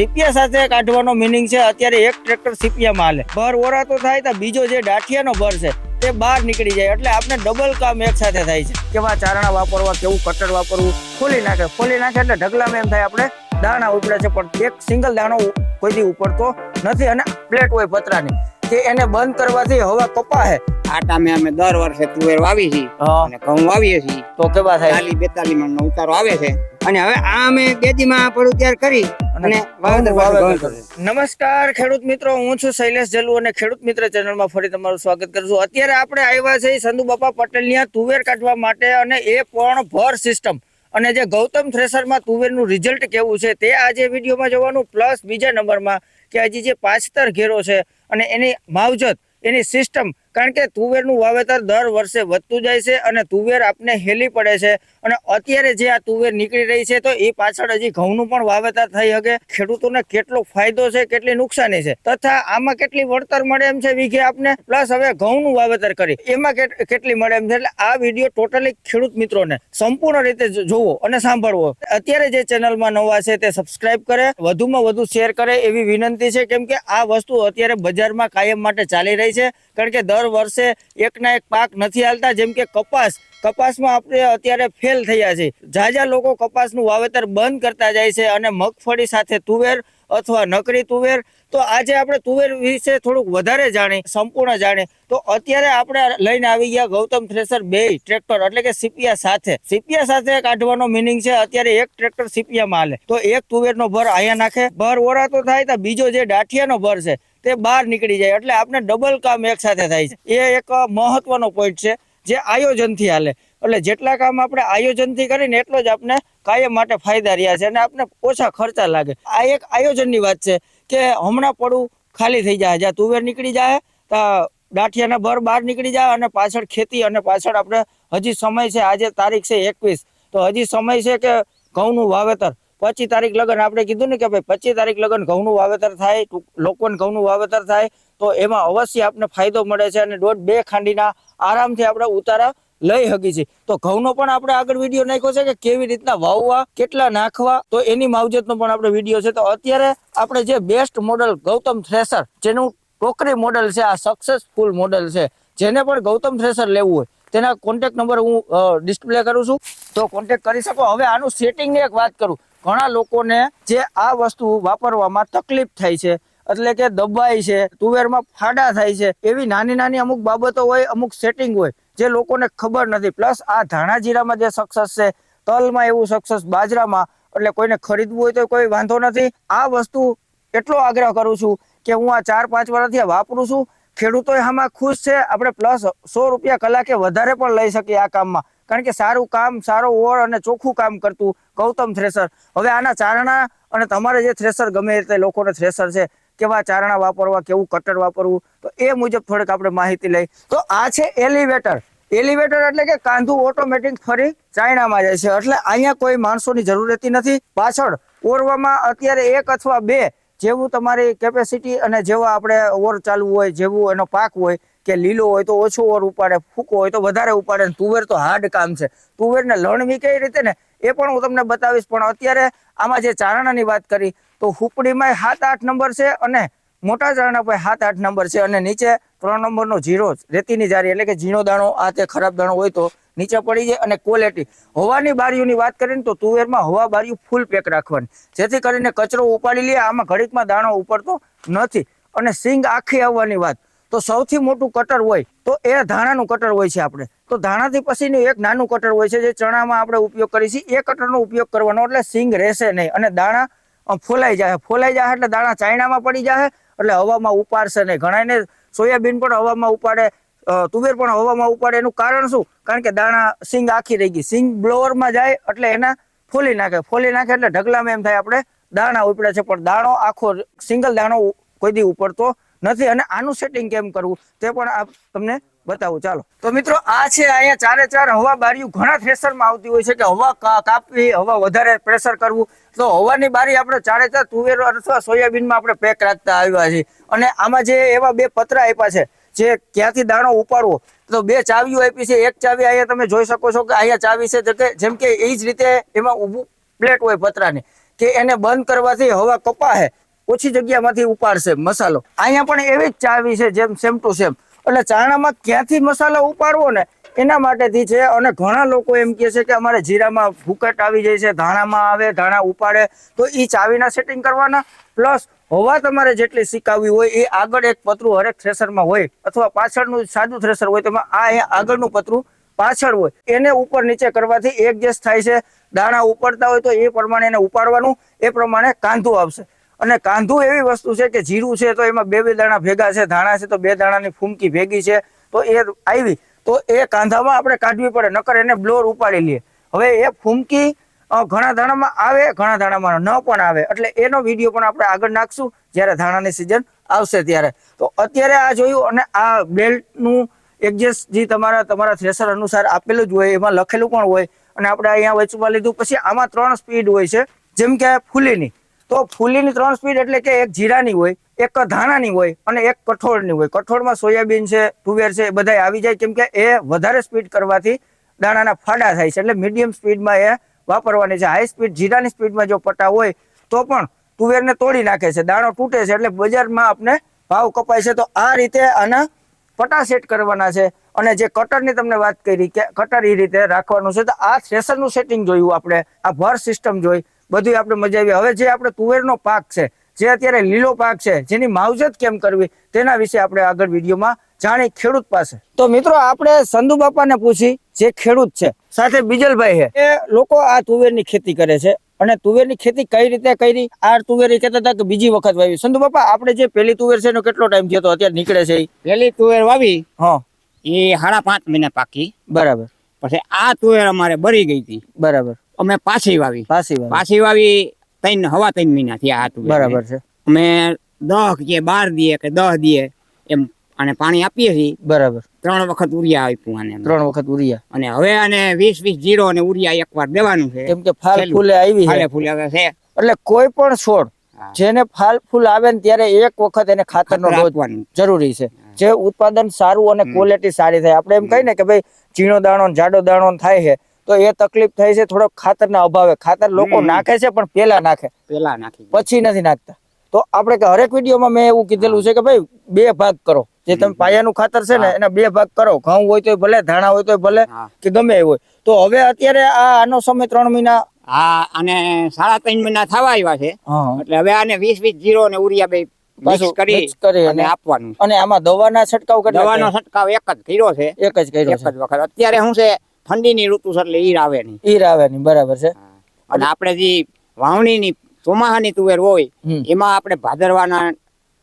સીપિયા સાથે કાઢવાનો મિનિંગ છે. અત્યારે એક ટ્રેક્ટર સીપિયામાં હાલે. ભર ઓરાતો થાય તો બીજો જે ડાઠિયાનો ભર છે, તે બહાર નીકળી જાય. એટલે આપણે ડબલ કામ એક સાથે થાય છે. કેવા ચારણા વાપરવા, કેવું કટર વાપરવું? ખોલી નાખે ખોલી નાખે એટલે ઢગલામાં એમ થાય આપણે દાણા ઉપડે છે. પણ એક સિંગલ દાણો કોઈથી ઉપડતો નથી અને પ્લેટ હોય પતરાની. કે એને બંધ કરવાથી હવા કપાહે આટા મેં અમે દર વર્ષે તુવેર વાવી છીએ. અને ઘઉં વાવીએ છીએ. તો કેવા થાય. ચાલી બેતાલી મણ નો ઉતારો આવે છે. અને હવે આ અમે ગેજીમાં પડું ત્યાર કરી. નમસ્કાર ખેડૂત મિત્રો. હું છું શૈલેષ જલુ અને ખેડૂત મિત્ર ચેનલમાં ફરી તમારું સ્વાગત કરું છું. અત્યારે આપણે આવ્યા છે સંધુ બાપા પટેલની તુવેર કાઢવા માટે અને એ પણ ભર સિસ્ટમ અને જે ગૌતમ થ્રેસરમાં તુવેરનું રિઝલ્ટ કેવું છે તે આજે વિડીયોમાં જોવાનું. પ્લસ બીજા નંબરમાં કે હજી જે પાછતર ઘેરો છે અને એની માવજત એની સિસ્ટમ કારણ કે તુવેરનું વાવેતર દર વર્ષે વધતું જાય છે અને તુવેર આપને હેલી પડે છે. અને અત્યારે જે આ તુવેર નીકળી રહી છે તો એ પાછળ હજી ઘઉંનું પણ વાવેતર થઈ શકે ખેડૂતોને કેટલો ફાયદો છે, કેટલી નુકસાની છે? તથા આમાં કેટલી વળતર મળે એમ છે વીઘે આપને? પ્લસ હવે ઘઉંનું વાવેતર કરી. એમાં કેટ- કેટલી મળે એમ છે? એટલે આ વીડિયો ટોટલી ખેડૂત મિત્રોને સંપૂર્ણ રીતે જોવો અને સાંભળવો. અત્યારે જે ચેનલમાં નવા છે તે સબસ્ક્રાઇબ કરે, વધુમાં વધુ શેર કરે એવી વિનંતી છે, કેમ કે આ વસ્તુ અત્યારે બજારમાં કાયમ માટે ચાલી રહી છે. કારણ કે દર વર્ષે એકના એક પાક નથી હાલતા. જેમ કે કપાસ. કપાસમાં આપણે અત્યારે ફેલ થયા છે. જાજા લોકો કપાસનું વાવેતર બંધ કરતા જાય છે અને મગફળી સાથે તુવેર અથવા નકરી તુવેર. તો આજે આપણે તુવેર વિશે થોડુંક વધારે જાણી સંપૂર્ણ જાણી તો અત્યારે આપણે લઈને આવી ગયા ગૌતમ થ્રેસર બે ટ્રેક્ટર, એટલે કે સીપિયા સાથે. સીપિયા સાથે કાઢવાનો મિનિંગ છે, અત્યારે એક ટ્રેક્ટર સીપિયામાં હાલે. તો એક તુવેરનો ભર અહીંયા નાખે. ભર ઓરા તો થાય તો બીજો જે ડાઠિયાનો ભર છે તે બહાર નીકળી જાય. એટલે આપણે ડબલ કામ એક સાથે થાય છે. એ એક મહત્વનો પોઈન્ટ છે જે આયોજનથી હાલે. એટલે જેટલા કામ આપણે આયોજનથી કરીને એટલો જ આપણે કાયમ માટે ફાયદા રહ્યા છે અને આપણે ઓછા ખર્ચા લાગે. આ એક આયોજનની વાત છે કે હમણાં પડું ખાલી થઈ જાય. જ્યાં તુવેર નીકળી જાય તો દાઠિયાના ભર બહાર નીકળી જાય અને પાછળ ખેતી અને પાછળ આપણે હજી સમય છે. આજે તારીખ છે એકવીસ. તો હજી સમય છે કે ઘઉંનું વાવેતર. પચીસ તારીખ લગન આપણે કીધું ને કે ભાઈ પચીસ તારીખ લગન ઘઉંનું વાવેતર થાય લોકોને ઘઉંનું વાવેતર થાય, તો એમાં અવશ્ય આપણે ફાયદો મળે છે અને દોઢ બે ખાંડીના આરામથી આપણે ઉતારા લઈ શકી છીએ. તો ઘઉંનો પણ આપણે આગળ વીડિયો નાખ્યો છે કે કેવી રીતના વાવવા, કેટલા નાખવા, તો એની માવજતનો પણ આપણે વીડિયો છે. તો અત્યારે આપણે જે બેસ્ટ મોડલ ગૌતમ થ્રેસર, જેનું ટોકરી મોડલ છે, આ સક્સેસફુલ મોડલ છે, જેને પણ ગૌતમ થ્રેસર લેવું હોય, તેના કોન્ટેક્ટ નંબર હું ડિસ્પ્લે કરું છું. તો કોન્ટેક્ટ કરી શકો. હવે આનું સેટિંગની એક વાત કરું. ઘણા લોકોને જે આ વસ્તુ વાપરવામાં તકલીફ થાય છે. એટલે કે દબાય છે, તુવેરમાં ફાડા થાય છે, એવી નાની નાની અમુક બાબતો હોય, અમુક સેટિંગ હોય, જે લોકોને ખબર નથી. પ્લસ આ ધાણા જીરામાં જે સક્સેસ છે, તલમાં એવું સક્સેસ બાજરામાં, એટલે કોઈને ખરીદવું હોય તો કોઈ વાંધો નથી. આ વસ્તુ એટલો આગ્રહ કરું છું કે હું આ ચાર પાંચ વર્ષથી વાપરું છું. ખેડૂતો આમાં ખુશ છે. આપણે પ્લસ સો રૂપિયા કલાકે વધારે પણ લઈ શકીએ આ કામમાં. કારણ કે સારું કામ, સારો ઓર અને ચોખ્ખું કામ કરતું ગૌતમ થ્રેસર. હવે આના ચારણા અને તમારે જે થ્રેસર ગમે તે લોકોને થ્રેસર છે, કેવા ચારણા વાપરવા, કેવું કટર વાપરવું, તો એ મુજબ થોડીક આપણે માહિતી લઈ. તો આ છે એલિવેટર. એલિવેટર એટલે કે કાંધું ઓટોમેટિક ફરી ચાઇનામાં જાય છે. એટલે અહીંયા કોઈ માણસોની જરૂર રહેતી નથી. પાછળ ઓરવામાં અત્યારે એક અથવા બે જેવું તમારી કેપેસિટી અને જેવા આપણે ઓર ચાલવું હોય, જેવું એનો પાક હોય કે લીલો હોય તો ઓછો ઓર ઉપાડે, ફૂકો હોય તો વધારે ઉપાડે તુવેર તો હાર્ડ કામ છે. તુવેરને લણવી કઈ રીતે ને એ પણ હું તમને બતાવીશ, પણ અત્યારે આમાં જે ચારણાની વાત કરી, તો હુપડીમાં સાત આઠ નંબર છે અને મોટા ચારણા પર સાત આઠ નંબર છે અને નીચે ત્રણ નંબરનો જીરો રેતીની જારી એટલે કે ઝીણો દાણો, આ તે ખરાબ દાણો હોય તો નીચે પડી જાય અને ક્વોલિટી હવાની બારીઓની વાત કરીને તો તુવેરમાં હવા બારીઓ ફૂલ પેક રાખવાની. જેથી કરીને કચરો ઉપાડી લે, આમાં ઘડીકમાં દાણો ઉપડતો નથી. અને સિંગ આખી આવવાની વાત. તો સૌથી મોટું કટર હોય, તો એ ધાણાનું કટર હોય છે આપણે. તો ધાણાથી પછીનું એક નાનું કટર હોય છે જે ચણામાં આપણે ઉપયોગ કરીએ છીએ. એ કટરનો ઉપયોગ કરવાનો એટલે સિંગ રહેશે નહીં અને દાણા ફોલાઈ જાય ફોલાઈ જાય એટલે દાણા ચાઇનામાં પડી જાય એટલે હવામાં ઉપાડશે નહીં. ઘણાને સોયાબીન પણ હવામાં ઉપાડે તુવેર પણ હવામાં ઉપાડે. એનું કારણ શું? કારણ કે દાણા સિંગ આખી રહી ગઈ. સિંગ બ્લોવરમાં જાય એટલે એના ફોલી નાખે. ફોલી નાખે એટલે ઢગલામાં એમ થાય આપણે દાણા ઉપડે છે. પણ દાણો આખો સિંગલ દાણો કોઈ દી ઉપડતો નથી અને આનું સેટિંગ કેમ કરવું તે પણ આપ તમને બતાવું. ચાલો. તો મિત્રો, આ છે અહીંયા ચારે ચાર હવા બારીઓ. ઘણા થ્રેસરમાં આવતી હોય છે કે હવા કાપવી, હવા વધારે પ્રેશર કરવું. તો હવાની બારી આપણે ચારે ચાર તુવેર અથવા સોયાબીનમાં આપણે પેક રાખતા આવ્યા છીએ. અને આમાં જે એવા બે પતરા આપ્યા છે, જે ક્યાંથી દાણો ઉપાડવો? તો બે ચાવીઓ આપી છે. એક ચાવી અહીંયા તમે જોઈ શકો છો કે અહીંયા ચાવી છે કે જેમ કે એ જ રીતે એમાં ઊભું પ્લેટ હોય પતરાની, કે એને બંધ કરવાથી હવા કપાહે. ઓછી જગ્યામાંથી ઉપાડશે મસાલો. અહીંયા પણ એવી જ ચાવી છે, જેમ સેમ ટુ સેમ એટલે ચાણામાં ક્યાંથી મસાલો ઉપાડવો ને, એના માટેથી છે. અને ઘણા લોકો એમ કહે છે કે અમારે જીરામાં ફૂકટ આવી જાય છે, ધાણામાં આવે, ધાણા ઉપાડે, તો એ ચાવીના સેટિંગ કરવાના. પ્લસ હવા તમારે જેટલી શીખાવવી હોય, એ આગળ એક પતરું હરેક થ્રેસરમાં હોય, અથવા પાછળનું સાદું થ્રેસર હોય, તેમાં આ અહીંયા આગળનું પતરું પાછળ હોય. એને ઉપર નીચે કરવાથી એક ગેસ થાય છે. દાણા ઉપાડતા હોય તો એ પ્રમાણે એને ઉપાડવાનું, એ પ્રમાણે કાંધું આવશે. અને કાંધું એવી વસ્તુ છે કે જીરું છે તો એમાં બે બે દાણા ભેગા છે, ધાણા છે તો બે દાણાની ફૂમકી ભેગી છે, તો એ આવી. તો એ કાંધામાં આપણે કાઢવી પડે, નકર એને બ્લોર ઉપાડી લઈએ. હવે એ ફૂમકી ઘણા દાણામાં આવે, ઘણા દાણામાં ન પણ આવે. એટલે એનો વીડિયો પણ આપણે આગળ નાખશું, જ્યારે ધાણાની સિઝન આવશે ત્યારે. તો અત્યારે આ જોયું અને આ બેલ્ટનું એડજસ્ટ જે તમારા તમારા થ્રેસર અનુસાર આપેલું જ હોય, એમાં લખેલું પણ હોય. અને આપણે અહીંયા વચમાં લીધું. પછી આમાં ત્રણ સ્પીડ હોય છે, જેમ કે ફૂલીની. તો ફૂલીની ત્રણ સ્પીડ એટલે કે એક જીરાની હોય, એક ધાણાની હોય અને એક કઠોળની હોય. કઠોળમાં સોયાબીન છે, તુવેર છે, એ બધા આવી જાય. કેમ કે એ વધારે સ્પીડ કરવાથી દાણાના ફાડા થાય છે. એટલે મીડિયમ સ્પીડમાં એ વાપરવાની છે. હાઈ સ્પીડ જીરાની સ્પીડમાં જો પટ્ટા હોય, તો પણ તુવેરને તોડી નાખે છે. દાણો તૂટે છે એટલે બજારમાં આપણે ભાવ કપાય છે. તો આ રીતે આના પટા સેટ કરવાના છે. અને જે કટરની તમને વાત કરી કે કટર એ રીતે રાખવાનું છે, તો આ થ્રેસરનું સેટિંગ જોયું આપણે. આ ભર સિસ્ટમ જોઈ. બધું આપણે મજા આવી. હવે જે આપણે તુવેરનો પાક છે જે અત્યારે લીલો પાક છે જેની માવજત કેમ કરવી તેના વિશે આપણે આગળ વિડીયોમાં જાણી ખેડૂત પાસે. તો મિત્રો આપણે સંધુ બાપાને પૂછી જે ખેડૂત છે સાથે બીજલભાઈ છે. એ લોકો આ તુવેરની ખેતી કરે છે અને તુવેરની ખેતી કઈ રીતે કરી? આ તુવેર કહેતા હતા કે બીજી વખત વાવી. સંધુ બાપા આપણે જે પેલી તુવેર છે એનો કેટલો ટાઈમ થયો અત્યારે નીકળે છે? પેલી તુવેર વાવી હા. એ સાડા પાંચ મહિના પાકી. બરાબર. પછી આ તુવેર અમારે બરી ગઈ હતી. બરાબર. અમે પાછી વાવી. પાછી પાછી વાવી ત્રણ હવા ત્રણ મહિના થયા આ બરાબર છે. અમે દહ કે બાર દઈએ કે દહ દઈએ એમ અને પાણી આપીએ છીએ. બરાબર. ત્રણ વખત ઉરિયા આપ્યું આને ત્રણ વખત ઉરિયા. અને હવે આને વીસ વીસ જીરો અને ઉરિયા એકવાર દેવાનું છે. કેમ કે ફાલ ફૂલે આવી ફાલે ફૂલે છે. એટલે કોઈ પણ છોડ જેને ફાલ ફૂલ આવે ને ત્યારે એક વખત એને ખાતરનો ખાતર ડોઝ જરૂરી છે. જે ઉત્પાદન સારું અને ક્વોલિટી સારી થાય. આપણે એમ કહીએ ને કે ભાઈ ઝીણો દાણો જાડો દાણો થાય છે. તો એ તકલીફ થાય છે થોડોક ખાતરના અભાવે. ખાતર લોકો નાખે છે પણ પેલા નાખે. પેલા નાખે પછી નથી નાખતા. તો આપણે હરેક વિડીયોમાં મેં એવું કીધેલું છે કે ભાઈ બે ભાગ કરો. જે તમે પાયાનું ખાતર છે ને. એના બે ભાગ કરો. ઘઉં હોય તો ભલે ધાણા હોય તો ભલે કે ગમે એ હોય. તો હવે અત્યારે આ આનો સમય ત્રણ મહિના હા અને સાડા ત્રણ મહિના થવા આવ્યા છે. એટલે હવે આને વીસ વીસ જીરો ને ઉરિયા બે કરી અને અને આપવાનું. અને આમાં દવાના છટકાવ દવાનો છટકાવ એક જ કર્યો છે. એક જ કર્યો એક જ વખત. અત્યારે શું છે ઠંડીની ઋતુ છે એટલે ઈર આવે નહીં ઈર આવે ની બરાબર છે. અને આપણે જે વાવણીની ચોમાહાની તુવેર હોય એમાં આપણે ભાદરવાના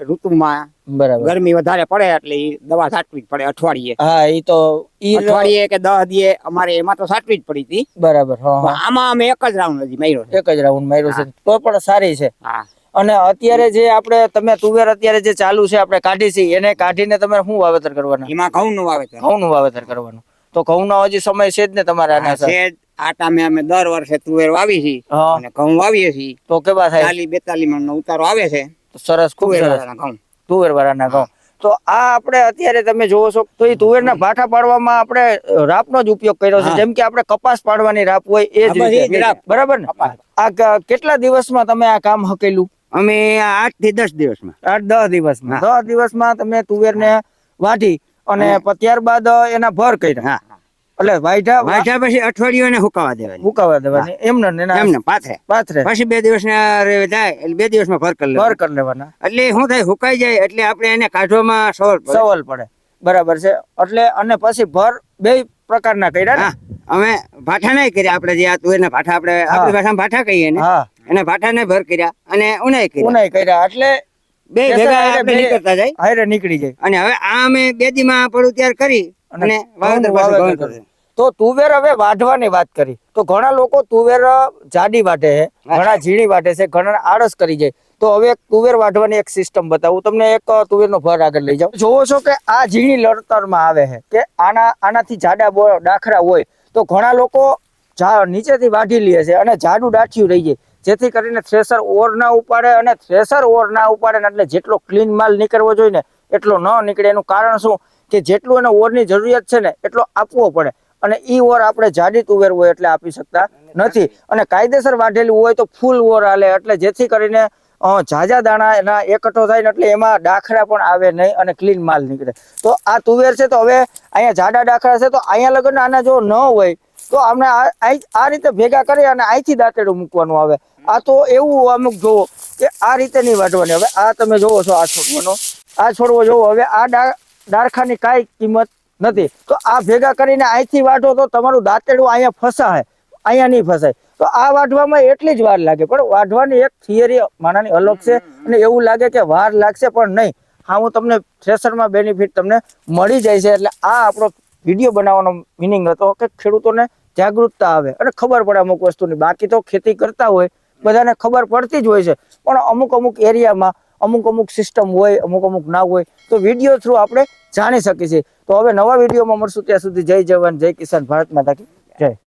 ઋતુમાં બરાબર. ગરમી વધારે પડે એટલે ઈ દવા છાંટવી જ પડે અઠવાડિયે. હા ઈ તો ઈર અઠવાડિયે કે દહ દિયે અમારે એમાં તો સાચવી જ પડી હતી. બરાબર હા આમાં અમે એક જ રાઉન્ડ હજી માર્યો છે. એક જ રાઉન્ડ માર્યો છે. તો પણ સારી છે. હા. અને અત્યારે જે આપણે તમે તુવેર અત્યારે જે ચાલુ છે આપણે કાઢી છે એને કાઢીને તમે શું વાવેતર કરવાના? એમાં ઘઉં નું વાવેતર. ઘઉંનું વાવેતર કરવાનું. તો ઘઉંનો હજી સમય છે જ ને તમારા આના છે આ ટામે અમે દર વર્ષે તુવેર વાવી છીએ. અને ઘઉં વાવીએ છીએ. તો કેવા થાય? ચાલી બેતાલીસ મણ નો ઉતારો આવે છે. તો સરસ ખૂબ સરસ. ઘઉં. તુવેર વાળાના ઘઉં તો આ આપણે અત્યારે તમે જોવો છો તો એ તુવેરના ભાઠા પાડવામાં આપણે રાપનો જ ઉપયોગ કર્યો છે. જેમ કે આપણે કપાસ પાડવાની રાપ હોય એ જ હા, બસ એ જ રીતે બરાબર ને? આ કેટલા દિવસમાં તમે આ કામ હકેલું? અમે આઠથી દસ દિવસમાં. આઠ દસ દિવસમાં. દસ દિવસમાં તમે તુવેરને વાઢી અને ત્યારબાદ એના ભર કર્યા. હા એટલે વાઢા વાંચ્યા પછી અઠવાડિયું એને હુકાવા દેવાની. હુકાવા દેવાની. એમને એમને પાથરે. પાથરે. પછી બે દિવસ જાય એટલે બે દિવસમાં ભર કરી ભર કરી લેવાના. એટલે શું થાય હુકાઈ જાય એટલે આપણે એને કાઢવામાં સવલ સવલ પડે. બરાબર છે. એટલે અને પછી ભર બે પ્રકારના કર્યા ને. અમે ભાઠા નહીં કર્યા આપણે જે આ તુવેરના ભાઠા આપણે આપણી ભાષામાં ભાઠા કહીએ ને. એને ભાઠા ને ભર કર્યા અને ઉનાઈ કર્યા. ઉનાઈ કર્યા. એટલે બે ભેગા આપણે નીકળતા જાય. હારે નીકળી જાય. અને હવે આ અમે બે દીમાં પડું ત્યાર કરી અને વાવેતર પાછું વાવેતર ઘઉં તો તુવેર હવે વાઢવાની વાત કરી. તો ઘણા લોકો તુવેર જાડી વાટે છે ઘણા ઝીણી વાટે છે ઘણા આળસ કરી જાય. તો હવે તુવેર વાઢવાની એક સિસ્ટમ બતાવું. તમને એક તુવેરનો ભર આગળ લઈ જાઉં. જોવો છો કે આ ઝીણી લડતરમાં આવે છે કે આના આનાથી જાડા ડાખરા હોય તો ઘણા લોકો નીચેથી વાઢી લે છે અને જાડું ડાઠિયું રહી જાય. જેથી કરીને થ્રેસર ઓર ના ઉપાડે અને થ્રેસર ઓર ના ઉપાડે એટલે જેટલો ક્લીન માલ નીકળવો જોઈએ ને એટલો ન નીકળે. એનું કારણ શું? કે જેટલું એને ઓરની જરૂરિયાત છે ને એટલો આપવો પડે. અને ઈ ઓર આપણે જાડી તુવેર હોય એટલે આપી શકતા નથી. અને કાયદેસર વાઢેલી હોય તો ફૂલ ઓર હાલે. એટલે જેથી કરીને ઝાઝા દાણા એના એકઠો થાય ને એટલે એમાં ડાખરા પણ આવે નહીં અને ક્લીન માલ નીકળે. તો આ તુવેર છે તો હવે અહીંયા જાડા ડાખરા છે તો અહીંયા લગ્ન આના જો ન હોય તો અમને આ રીતે ભેગા કરી અને અહીંથી દાંતેડું મૂકવાનું આવે. આ તો એવું અમુક જોવો કે આ રીતે નહીં વાટવાની હવે આ તમે જોવો છો આ છોડવાનો. આ છોડવો જોવો. હવે આ ડારખાની કાંઈ કિંમત નથી. તો આ ભેગા કરીને અહીંથી વાટો તો તમારું દાંતેડું અહીંયા ફસાય. અહીંયા નહીં ફસાય. તો આ વાઢવામાં એટલી જ વાર લાગે. પણ વાઢવાની એક થિયરી માનાની અલગ છે અને એવું લાગે કે વાર લાગશે પણ નહીં. હા, હું તમને થ્રેસરમાં બેનિફિટ તમને મળી જાય છે. એટલે આ આપણો વીડિયો બનાવવાનો મિનિંગ હતો કે ખેડૂતોને જાગૃતતા આવે. અને ખબર પડે અમુક વસ્તુની. બાકી તો ખેતી કરતા હોય, બધાને ખબર પડતી જ હોય છે. પણ અમુક અમુક એરિયામાં અમુક અમુક સિસ્ટમ હોય, અમુક અમુક ના હોય, તો વીડિયો થ્રુ આપણે જાણી શકીએ છીએ. તો હવે નવા વિડીયોમાં મળશું. ત્યાં સુધી જય જવાન, જય કિસાન ભારત માતા કી જય.